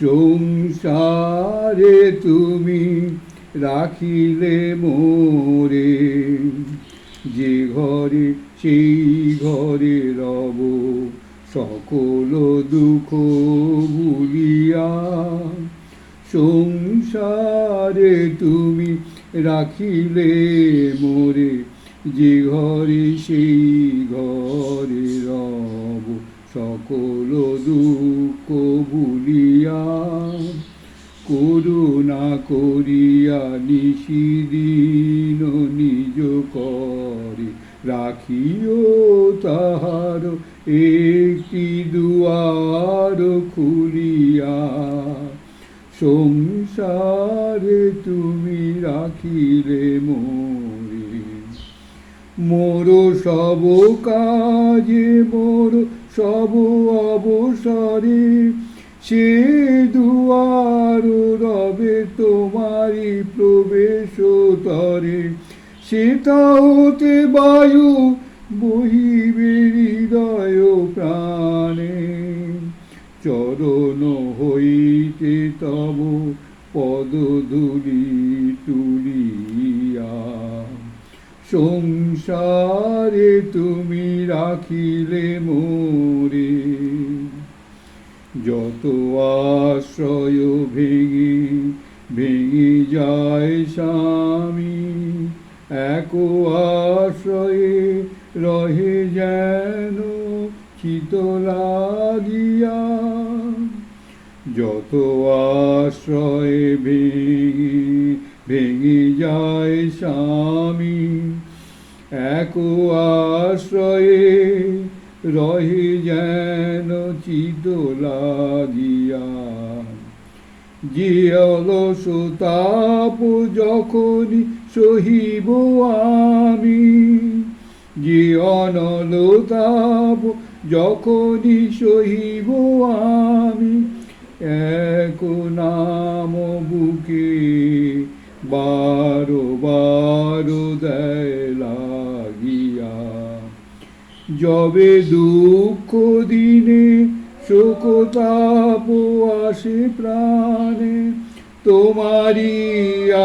সংসারে তুমি রাখিলে মোরে, যে ঘরে সেই ঘরে রব সকল দুঃখ ভুলিয়া। সংসারে তুমি রাখিলে মোরে, যে ঘরে সেই দুঃখ ভুলিয়া, করুণা করিয়া নিশিদিন নিজ করে রাখিও তাহার একটি দুয়ার খুলিয়া। সংসারে তুমি রাখিলে মোরে মোর সব কাজে মোর সব অবসরে, সে দুয়ার রবে তোমারি প্রবেশ তরে সেটা হতে বায়ু বহিবে হৃদয় প্রাণে। চরণ হইতে তব পদধূলি তুলিয়া। সংসারে তুমি রাখিলে মোরে। যত আশ্রয় ভেঙে ভেঙে যায় স্বামী, এক আশ্রয়ে রহে যেন চিত লাগিয়া যত আশ্রয়ে ভেঙে ভেঙে যায় স্বামী এক আশ্রয়ে রহে যেন চিত লাগিয়া যে অলসতাপ যখনই সহিব আমি যে অনলতাপ যখনই সহিব আমি, এক নাম বুকে বারো বারো দেয়। যবে দুঃখ দিনে শোকতাপ আসে প্রাণে, তোমারই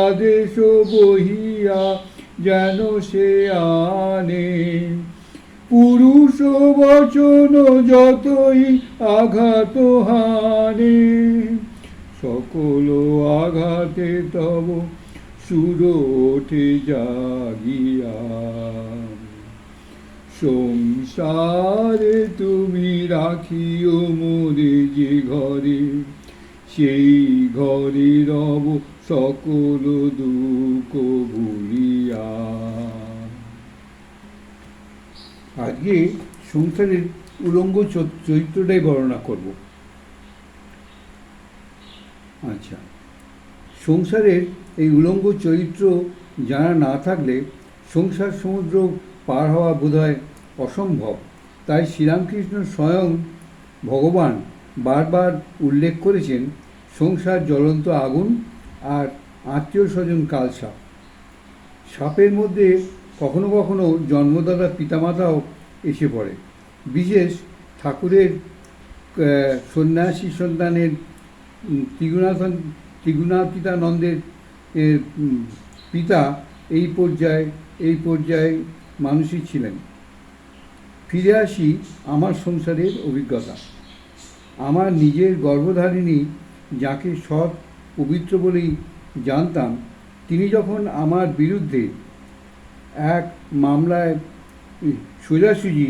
আদেশ বহিয়া যেন সে আনে। পুরুষ বচন যতই আঘাত হানে, সকল আঘাতে তব সুর ওঠে জাগিয়া। সংসারে তুমি রাখিও মোরে যে ঘরে, সেই ঘরে রব সকল দুঃখ ভুলিয়া। আজকে সংসারের উলঙ্গ চরিত্রটাই বর্ণনা করব। আচ্ছা সংসারের এই উলঙ্গ চরিত্র জানা না থাকলে সংসার সমুদ্র পার হওয়া বোধহয় অসম্ভব। তাই শ্রীরামকৃষ্ণ স্বয়ং ভগবান বারবার উল্লেখ করেছেন, সংসার জ্বলন্ত আগুন আর আত্মীয় স্বজন কালসাপ। সাপের মধ্যে কখনো কখনো জন্মদাতা পিতামাতাও এসে পড়ে। বিশেষ ঠাকুরের সন্ন্যাসী সন্তানের ত্রিগুণাথন ত্রিগুণাতীতানন্দের পিতা এই পর্যায়ে এই পর্যায়ে মানুষই ছিলেন। ফিরে আসি আমার সংসারের অভিজ্ঞতা। আমার নিজের গর্ভধারিণী যাকে সৎ, পবিত্র বলেই জানতাম, তিনি যখন আমার বিরুদ্ধে এক মামলায় সোজাসুজি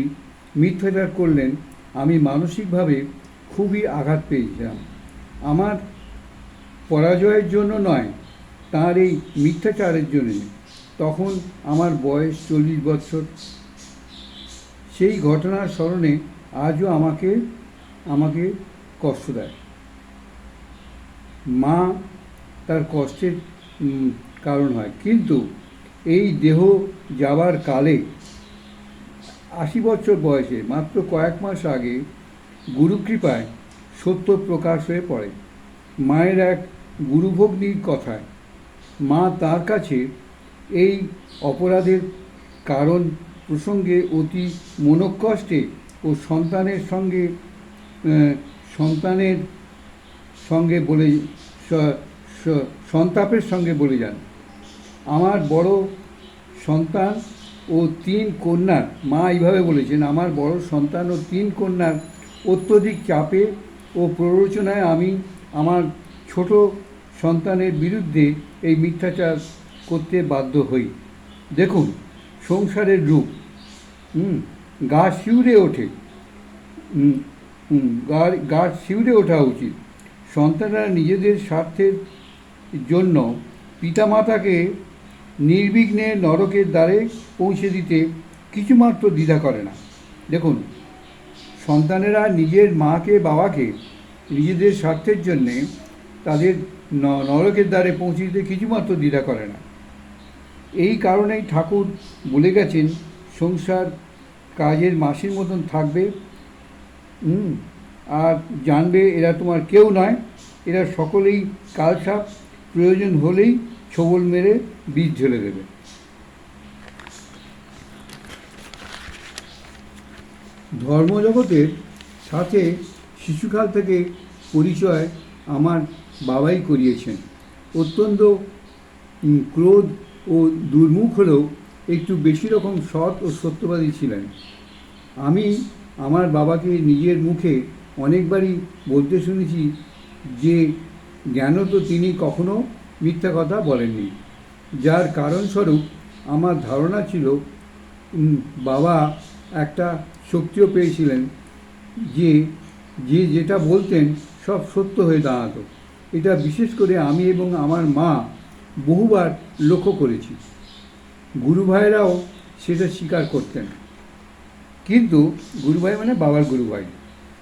মিথ্যাচার করলেন, আমি মানসিকভাবে খুবই আঘাত পেয়েছিলাম। আমার পরাজয়ের জন্য নয়, তার এই মিথ্যাচারের জন্য। তখন আমার বয়স চল্লিশ বছর সেই ঘটনার স্মরণে আজও আমাকে আমাকে কষ্ট দেয়। মা তার কষ্টের কারণ হয়। কিন্তু এই দেহ যাবার কালে আশি বছর বয়সে, মাত্র কয়েক মাস আগে গুরুকৃপায় সত্য প্রকাশ হয়ে পড়ে। মায়ের এক গুরুভগ্নির কথায়, মা, তার কাছে এই অপরাধের কারণ প্রসঙ্গে অতি মনোকষ্টে ও সন্তানের সঙ্গে সন্তানের সঙ্গে বলে সন্তাপের সঙ্গে বলে যান। আমার বড় সন্তান ও তিন কন্যার, মা এইভাবে বলেছেন, আমার বড় সন্তান ও তিন কন্যার অত্যধিক চাপে ও প্ররোচনায় আমি আমার ছোট সন্তানের বিরুদ্ধে এই মিথ্যাচার করতে বাধ্য হই। দেখুন, সংসারের রূপ গা শিউরে ওঠে। গা গা শিউরে ওঠা উচিত। সন্তানরা নিজেদের স্বার্থের জন্য পিতামাতাকে নির্বিঘ্নে নরকের দ্বারে পৌঁছে দিতে কিছুমাত্র দ্বিধা করে না। দেখুন, সন্তানেরা নিজের মাকে, বাবাকে নিজেদের স্বার্থের জন্যে তাদের নরকের দ্বারে পৌঁছে দিতে কিছুমাত্র দ্বিধা করে না। এই কারণেই ঠাকুর বলে গেছেন সংসার কাজের মাসির মতন থাকবে হুম, আর জানবে এরা তোমার কেউ নয়। এরা সকলেই কালসাপ প্রয়োজন হলেই ছবল মেরে বীজ ঢেলে দেবে। ধর্মজগতের সাথে শিশুকাল থেকে পরিচয় আমার বাবাই করিয়েছেন। অত্যন্ত ক্রোধ ও দুর্মুখ হলেও একটু বেশি রকম সৎ ও সত্যবাদী ছিলেন। আমি আমার বাবাকে নিজের মুখে অনেকবারই বলতে শুনেছি যে, জ্ঞান তো তিনি কখনো মিথ্যা কথা বলেননি। যার কারণস্বরূপ আমার ধারণা ছিল বাবা একটা শক্তিও পেয়েছিলেন যে যে যেটা বলতেন সব সত্য হয়ে দাঁড়াতো। এটা বিশেষ করে আমি এবং আমার মা বহুবার লক্ষ্য করেছি। গুরু ভাইরাও সেটা স্বীকার করতেন। কিন্তু গুরুভাই মানে বাবার গুরুভাই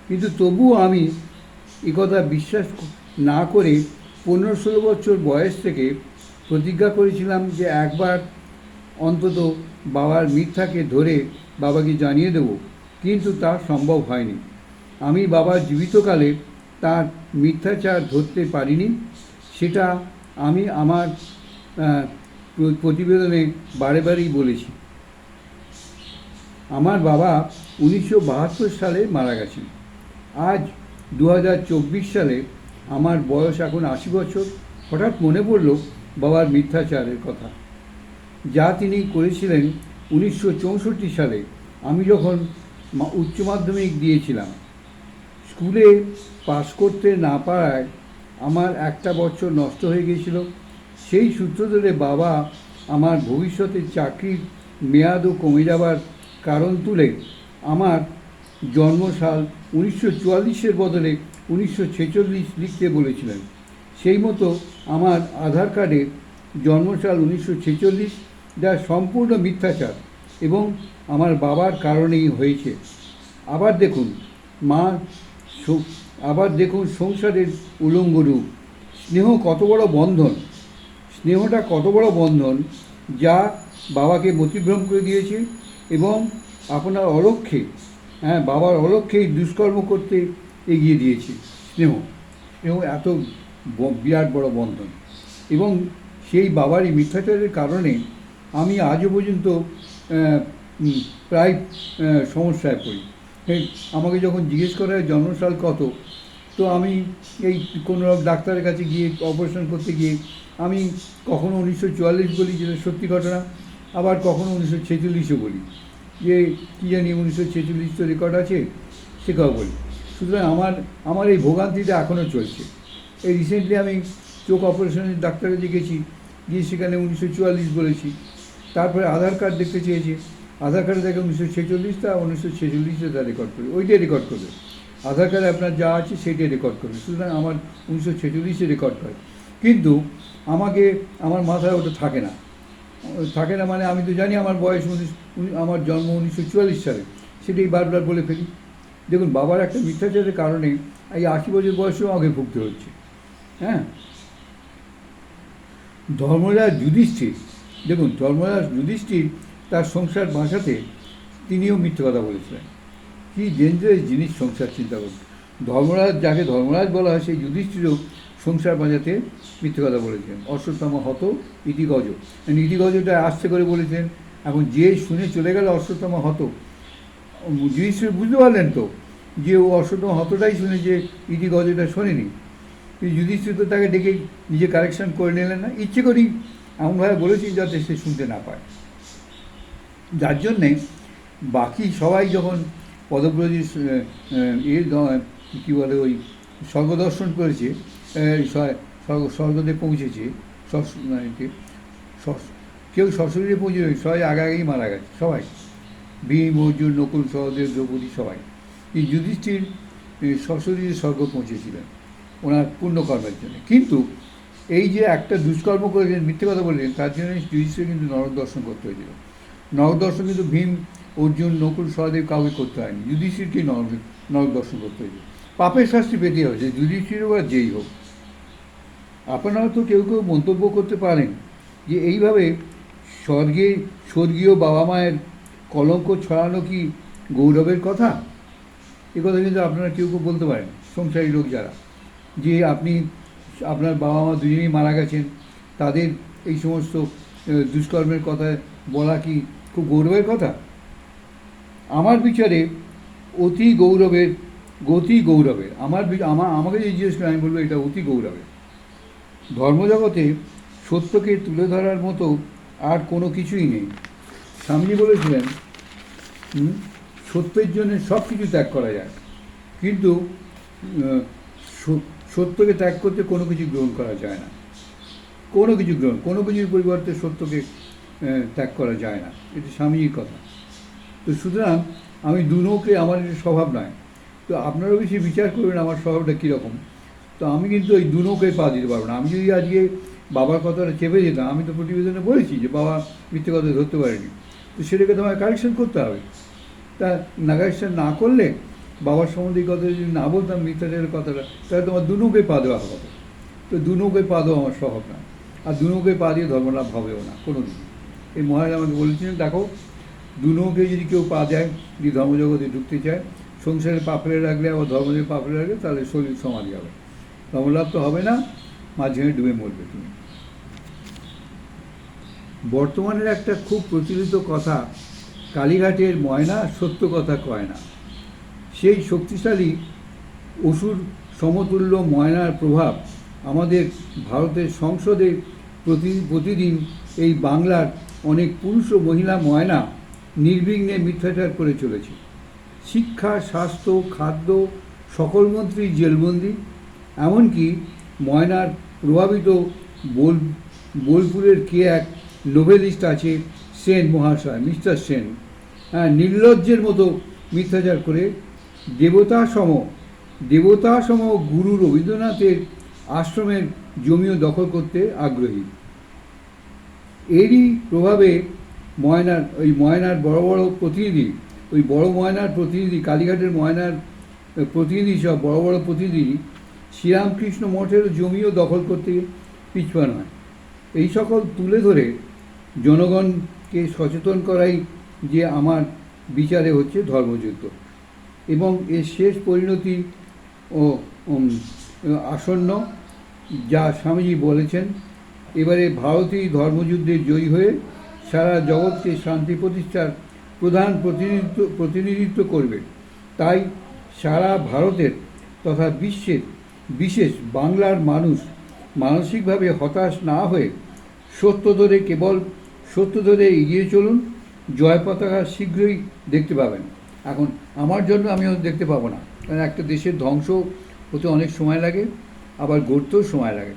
কিন্তু তবুও আমি একথা বিশ্বাস না করে পনেরো ষোলো বছর বয়স থেকে প্রতিজ্ঞা করেছিলাম যে একবার অন্তত বাবার মিথ্যাকে ধরে বাবাকে জানিয়ে দেব। কিন্তু তা সম্ভব হয়নি। আমি বাবার জীবিতকালে তার মিথ্যাচার ধরতে পারিনি। সেটা আমি আমার প্রতিবেদনে বারে বারেই বলেছি। আমার বাবা উনিশশো বাহাত্তর সালে মারা গেছেন। আজ দু হাজার চব্বিশ সালে আমার বয়স এখন আশি বছর। হঠাৎ মনে পড়ল বাবার মিথ্যাচারের কথা। যা তিনি করেছিলেন উনিশশো চৌষট্টি সালে, আমি যখন উচ্চ মাধ্যমিক দিয়েছিলাম। স্কুলে পাশ করতে না পারায় আমার একটা বছর নষ্ট হয়ে গিয়েছিল। সেই সূত্র ধরে বাবা আমার ভবিষ্যতে চাকরির মেয়াদও কমে যাবার কারণ তুলে আমার জন্মসাল উনিশশো চুয়াল্লিশের বদলে উনিশশো ছেচল্লিশ লিখতে বলেছিলেন। সেই মতো আমার আধার কার্ডে জন্মসাল উনিশশো ছেচল্লিশ যা সম্পূর্ণ মিথ্যাচার এবং আমার বাবার কারণেই হয়েছে। আবার দেখুন, মা আবার দেখুন সংসারের উলঙ্গ রূপ। স্নেহ কত বড় বন্ধন। স্নেহটা কত বড় বন্ধন যা বাবাকে মতিভ্রম করে দিয়েছে এবং আপনার অলক্ষ্যে হ্যাঁ বাবার অলক্ষ্যেই দুষ্কর্ম করতে এগিয়ে দিয়েছে স্নেহ। স্নেহ এত বিরাট বড় বন্ধন। এবং সেই বাবারই মিথ্যাচারের কারণে আমি আজও পর্যন্ত প্রায় সমস্যায় পড়ি। আমাকে যখন জিজ্ঞেস করা হয় জন্মসাল কত তো আমি এই কোনো ডাক্তারের কাছে গিয়ে অপারেশন করতে গিয়ে আমি কখনো উনিশশো চুয়াল্লিশ বলি যেটা সত্যি ঘটনা, আবার কখনো উনিশশো ছেচল্লিশও বলি। যে কী জানি উনিশশো ছেচল্লিশ তো রেকর্ড আছে, সেটাও বলি। সুতরাং আমার আমার এই ভোগান্তিটা এখনও চলছে। এই রিসেন্টলি আমি চোখ অপারেশনের ডাক্তারে গেছি, গিয়ে সেখানে উনিশশো চুয়াল্লিশ বলেছি। তারপরে আধার কার্ড দেখতে চেয়েছে। আধার কার্ডে দেখে উনিশশো ছেচল্লিশটা, উনিশশো ছেচল্লিশে তা রেকর্ড করবে ওইটাই রেকর্ড করবে। আধার কার্ডে আপনার যা আছে সেইটাই রেকর্ড করবে সুতরাং আমার উনিশশো ছেচল্লিশে রেকর্ড করে কিন্তু আমাকে, আমার মাথায় ওটা থাকে না। থাকে না মানে আমি তো জানি আমার বয়স উনিশ আমার জন্ম উনিশশো চুয়াল্লিশ সালে। সেটাই বারবার বলে ফেলি। দেখুন, বাবার একটা মিথ্যাচারের কারণে এই আশি বছর বয়সেও আমাকে ভুগতে হচ্ছে। হ্যাঁ? ধর্মরাজ যুধিষ্ঠির, দেখুন, ধর্মরাজ যুধিষ্ঠির তার সংসার বাঁচাতে তিনিও মিথ্যে কথা বলেছিলেন। কি ডেঞ্জারাস জিনিস সংসার চিন্তা করুন ধর্মরাজ, যাকে ধর্মরাজ বলা হয়, সেই যুধিষ্ঠিরও সংসার বাঁচাতে মিথ্যে কথা বলেছেন। অশ্বত্থাম হত ইতিগজ। ইতিগজটা আসতে করে বলেছেন। এখন যে শুনে চলে গেল অশ্বত্থাম হত যুধিষ্ঠির বুঝতে পারলেন তো যে ও অশ্বত্থাম হতটাই শুনে যে ইতিগজটা শোনেনি। যুধিষ্ঠির তো তাকে ডেকে নিজে কারেকশন করে নিলেন না। ইচ্ছে করেই এমনভাবে বলেছি যাতে সে শুনতে না পায়। যার জন্যে বাকি সবাই যখন পদব্রজের এর কী বলে ওই, স্বর্গদর্শন করেছে স্বর্গ, স্বর্গতে পৌঁছেছে মানে কেউ শ্বশুরে পৌঁছে সবাই আগে আগেই মারা গেছে, সবাই। ভীম, অর্জুন, নকুল, সহদেব, দ্রৌপদী, সবাই। এই যুধিষ্ঠির শ্বশুরের স্বর্গ পৌঁছেছিলেন, ওনার পুণ্যকর্মের জন্য। কিন্তু এই যে একটা দুষ্কর্ম করেছেন, মিথ্যে কথা বললেন তার জন্য যুধিষ্ঠির কিন্তু নরক দর্শন করতে হয়েছিল। নরক দর্শন কিন্তু ভীম অর্জুন নকুল সহদেব কাউকে করতে হয়নি। যুধিষ্ঠিরকেই নরক নরক দর্শন করতে হয়েছে পাপের শাস্তি পেতে হয়েছে যুধিষ্ঠির বা যেই হোক। আপনারা তো কেউ কেউ মন্তব্য করতে পারেন যে এইভাবে স্বর্গে, স্বর্গীয় বাবা মায়ের কলঙ্ক ছড়ানো কি গৌরবের কথা? এ কথা কিন্তু আপনারা কেউ কেউ বলতে পারেন, সংসারী লোক যারা। যে আপনি, আপনার বাবা মা দুজনেই মারা গেছেন, তাদের এই সমস্ত দুষ্কর্মের কথা বলা কি খুব গৌরবের কথা? আমার বিচারে অতি গৌরবের, গতি গৌরবের, আমার বি- আমা- আমাকে যে জিজ্ঞেস করে আমি বলব এটা অতি গৌরবের। ধর্মজগতে সত্যকে তুলে ধরার মতো আর কোনো কিছুই নেই। স্বামী বলেছিলেন সত্যের জন্য সব কিছু ত্যাগ করা যায়। কিন্তু সত্যকে ত্যাগ করতে কোনো কিছু গ্রহণ করা যায় না। কোনো কিছু গ্রহণ, কোনো কিছুর পরিবর্তে সত্যকে ত্যাগ করা যায় না। এটা স্বামীজির কথা। তো সুতরাং আমি দুনোকে আমার এটা স্বভাব নয়। তো আপনারাও বেশি বিচার করবেন আমার স্বভাবটা কীরকম। তো আমি কিন্তু ওই দুনোকে পা দিতে পারব না। আমি যদি আজকে বাবার কথাটা চেপে যেতাম, আমি তো প্রতিবেদনে বলেছি যে বাবা মিথ্যে কথা ধরতে পারেনি। তো সেটাকে তোমায় কারেকশন করতে হবে। তা না কারেকশন না করলে বাবার সম্বন্ধে কথা যদি না বলতাম, মিথ্যাচারের কথাটা, তাহলে তোমার দুনোকে পা দেওয়া হবে। তো দুনোকে পা দেওয়া আমার স্বভাব না। আর দুনোকে পা দিয়ে ধর্মলাভ হবেও না কোনো দিন এই মহারাজ আমাকে বলেছিলেন, দেখো দুনোকে যদি কেউ পা দেয়, যদি ধর্মজগতে ঢুকতে চায় সংসারে পাপড়ে রাখলে আবার ধর্মজে পাপড়ে রাখলে তাহলে শরীর সমাধি হবে। ধর্মলাভ তো হবে না, মাঝখানে ডুবে মরবে তুমি। বর্তমানের একটা খুব প্রচলিত কথা, কালীঘাটের ময়না সত্য কথা কয় না। সেই শক্তিশালী অসুর সমতুল্য ময়নার প্রভাব আমাদের ভারতের সংসদে প্রতি, প্রতিদিন এই বাংলার অনেক পুরুষ ও মহিলা ময়না নির্বিঘ্নে মিথ্যাচার করে চলেছে। শিক্ষা, স্বাস্থ্য, খাদ্য, সকল মন্ত্রী জেলবন্দি, এমনকি ময়নার প্রভাবিত বোল, বোলপুরের কে এক নোবেলিস্ট আছে, সেন মহাশয়, মিস্টার সেন। হ্যাঁ নির্লজ্জের মতো মিথ্যাচার করে দেবতা সম দেবতা সম গুরু রবীন্দ্রনাথের আশ্রমের জমিও দখল করতে আগ্রহী। এরই প্রভাবে ময়নার, ওই ময়নার বড় বড় প্রতিনিধি, ওই বড় ময়নার প্রতিনিধি, কালীঘাটের ময়নার প্রতিনিধি সব বড় বড় প্রতিনিধি, শ্রীরামকৃষ্ণ মঠের জমিও দখল করতে পিছপা নয়। এই সকল তুলে ধরে জনগণকে সচেতন করাই যে আমার বিচারে হচ্ছে ধর্মযুদ্ধ। এবং এর শেষ পরিণতি ও আসন্ন যা স্বামীজি বলেছেন, এবারে ভারতীয় ধর্মযুদ্ধে জয়ী হয়ে সারা জগৎকে শান্তি প্রতিষ্ঠার প্রধান প্রতিনিধিত্ব প্রতিনিধিত্ব করবে। তাই সারা ভারতের তথা বিশ্বের বিশেষ বাংলার মানুষ মানসিকভাবে হতাশ না হয়ে সত্য ধরে কেবল সত্য ধরে এগিয়ে চলুন, জয় পতাকা শীঘ্রই দেখতে পাবেন। এখন আমার জন্য আমি দেখতে পাবো না। কারণ একটা দেশের ধ্বংস হতে অনেক সময় লাগে, আবার গড়তেও সময় লাগে।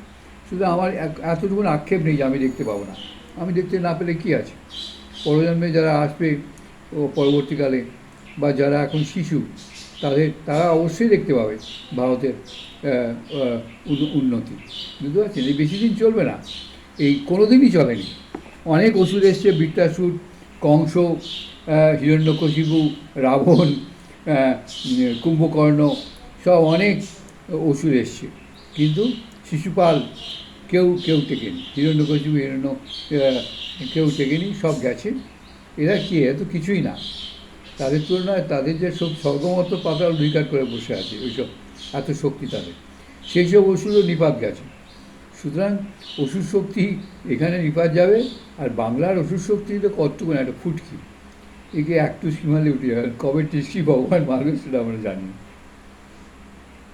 শুধু আমার এতটুকুন আক্ষেপ নেই যে আমি দেখতে পাবো না। আমি দেখতে না পেলে কী আছে? পরজন্মে যারা আসবে ও পরবর্তীকালে বা যারা এখন শিশু, তাদের, তারা অবশ্যই দেখতে পাবে ভারতের উন্নতি। বুঝতে পারছেন? এই বেশি দিন চলবে না। এই কোনো দিনই চলেনি। অনেক ওষুধ এসছে, বৃত্তাসুর, কংস হিরণ্যকশিপু, রাবণ কুম্ভকর্ণ, সব অনেক ওষুধ এসছে। কিন্তু শিশুপাল কেউ কেউ টেকেনি। হিরণ্যকশিপু হিরণ্য কেউ টেকেনি, সব গেছে। এরা কি এত কিছুই না। তাদের তুলনায় তাদের যে সব স্বর্গমত পাতাল অধিকার করে বসে আছে, ওইসব, এত শক্তি তাদের। সেই সব ওষুধও নিপাত গেছে। সুতরাং ওষুধ শক্তি এখানে নিপাত যাবে, আর বাংলার ওষুধ শক্তি তো না একটা ফুটকি। একে একটু সীমালে উঠে যাবে। কবে টেস্টি ভগবান মারবে সেটা আমরা জানি না।